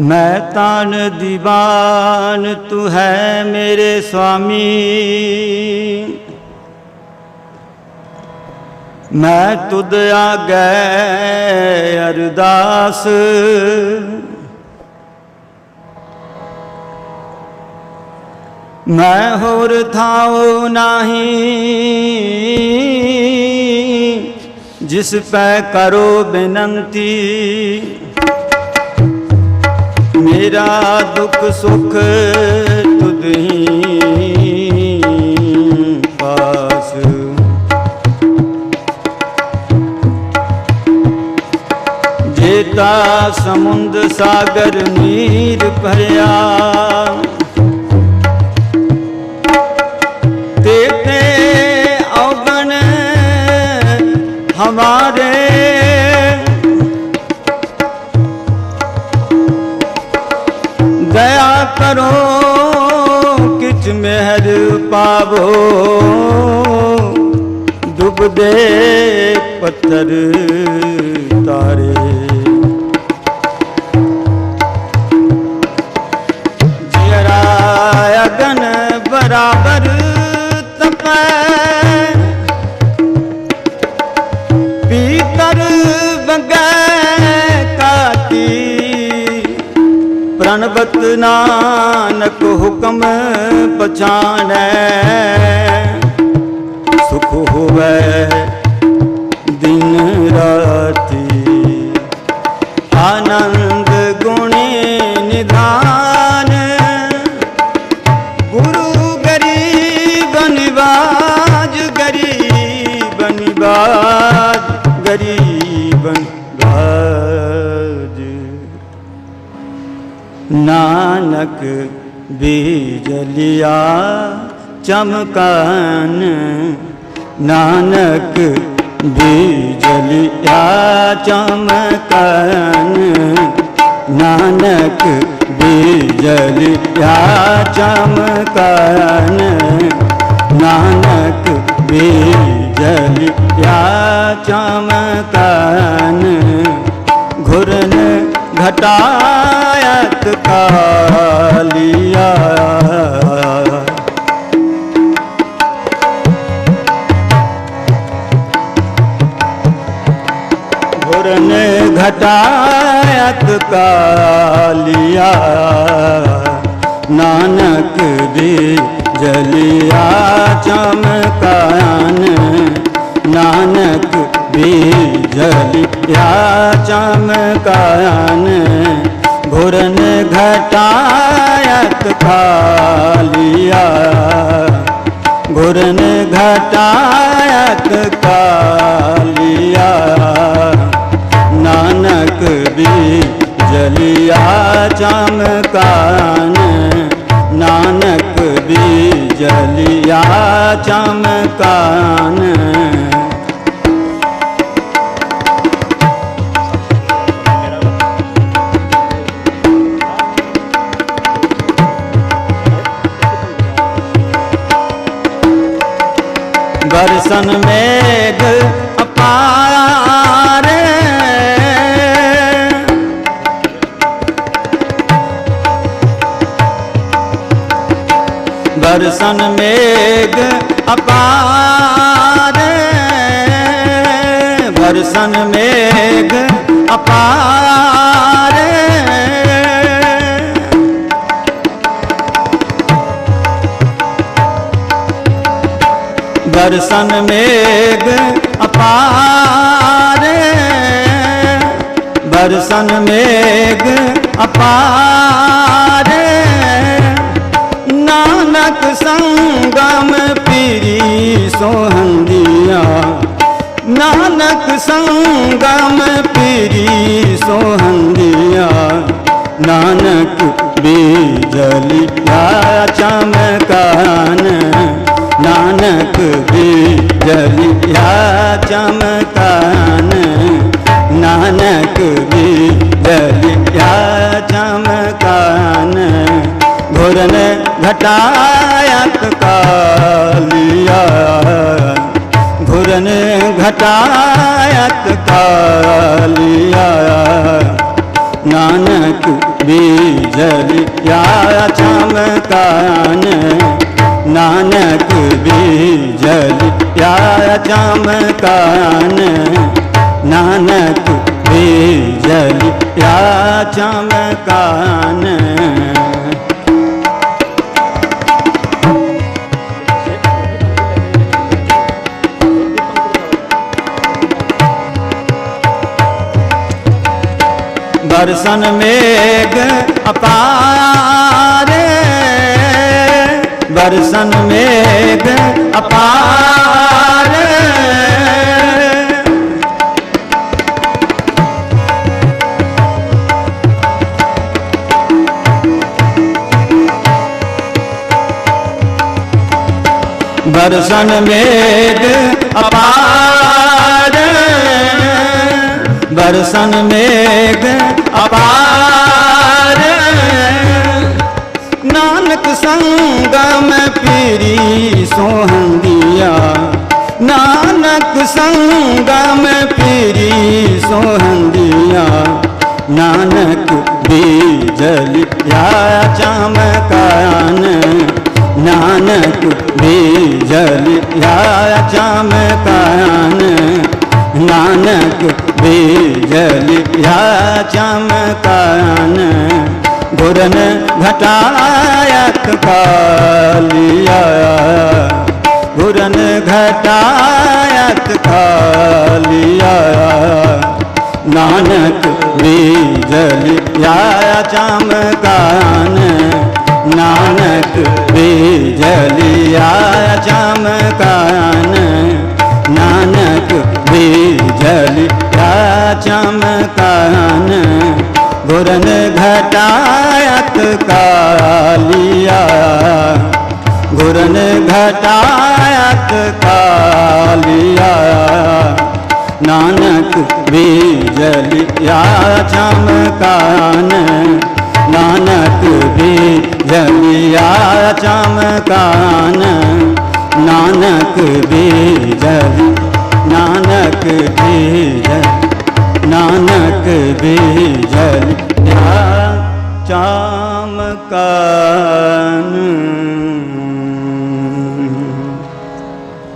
ਮੈਂ ਤਾਨ ਦੀਵਾਨ, ਤੂੰ ਹੈ ਮੇਰੇ ਸੁਆਮੀ ਮੈਂ ਤੁਧ ਆਗੈ, ਅਰਦਾਸ। ਮੈਂ ਹੋਰ ਥਾਉ ਨਾਹੀ, ਜਿਸ ਪੈ ਕਰੋ ਬੇਨੰਤੀ। ਮੇਰਾ ਦੁੱਖ ਸੁਖ ਤੁਧ ਹੀ ਪਾਸ। ਜੇਤਾ ਸਮੁੰਦ ਸਾਗਰ ਨੀਰ ਭਰਿਆ ਤੇਤੇ ਔਗਣ ਹਮਾਰੇ ਦੇ ਪੱਥਰ ਤਾਰੇ। ਜਰਾ ਅਗਨ ਬਰਾਬਰ ਤਪੈ ਪੀਤਰ ਵੰਗੈ ਕਾਤੀ ਪ੍ਰਣਵਤ ਨਾਨਕ ਹੁਕਮ ਪਛਾਨੈ। ਸੁਖ ਹੋਵੇ ਦਿਨ ਰਾਤੀ। ਆਨੰਦ ਗੁਣੇ ਨਿਧਾਨ। ਗੁਰੂ ਗਰੀਬ ਨਿਵਾਜ ਗਰੀਬ ਨਿਵਾਜ ਗਰੀਬ ਨਿਵਾਜ। ਨਾਨਕ ਬੀਜਲਿਆ ਚਮਕਾਨ ਨਾਨਕ ਬੀਜਲਿਆ ਚਮਕਾਨ। ਨਾਨਕ ਬੀਜਲਿਆ ਚਮਕਾਨ। ਨਾਨਕ ਬੀਜਲਿਆ ਚਮਕਾਨ। ਘੁਰਨ ਘਟਾਇਤ ਕਾਲਿਆ घुरन घटायत कालिया नानक भी जलिया चमकान नानक भी जलिया चमकान घुरन घटायत कालिया घुरन घटायत ਵੀ ਜਲਿਆ ਚਮਕਾਨ ਨਾਨਕ ਵੀ ਜਲਿਆ ਚਮਕਾਨ ਬਰਸਨ ਮੇਘ ਦਰਸ਼ਨ ਮੇਗ ਅਪਾਰ। ਵਰਸਨ ਮੇਗ ਅਪਾਰ। ਦਰਸ਼ਨ ਮੇਗ ਅਪਾਰ। ਵਰਸਨ ਮੇਗ ਅਪਾਰ। संगम पीरी सोहंदिया नानक बीजलिया चमकान नानक बीजलिया चमकान नानक बीजलिया चमकान घुरन घटायत कालिया घुरन घटायत कालिया नानक बीजलिया चमकान नानक बीजलिया चमकान नानक बीजलिया चमकान ਬਰਸਨ ਮੇਘ ਅਪਾਰੇ। ਬਰਸਨ ਮੇਘ ਅਪਾਰੇ। ਬਰਸਨ ਮੇਘ ਅਪਾਰੇ। बरसन मेघ अपार नानक संगम पीरी सोहंदिया नानक संगम पीरी सोहंदिया नानक बीजलिया चमकान नानक बीजलिया चमकान ਨਾਨਕ ਬੇਜਲ ਭਿਆ ਚਮਕਾਨ ਗੁਰਨ ਘਟਾਇਤ ਕਾਲਿਆ। ਗੁਰਨ ਘਟਾਇਤ ਕਾਲਿਆ। ਨਾਨਕ ਬੇਜਲ ਭਿਆ ਚਮਕਾਨ ਨਾਨਕ ਬੇਜਲ ਆ ਚਮਕਾਨ चमकान गुरन घटायत कालिया गुरन घटायत कालिया नानक बीजलिया चमकान नानक बीजलिया चमकान नानक बीजल વિજન ત્યાં ચામકા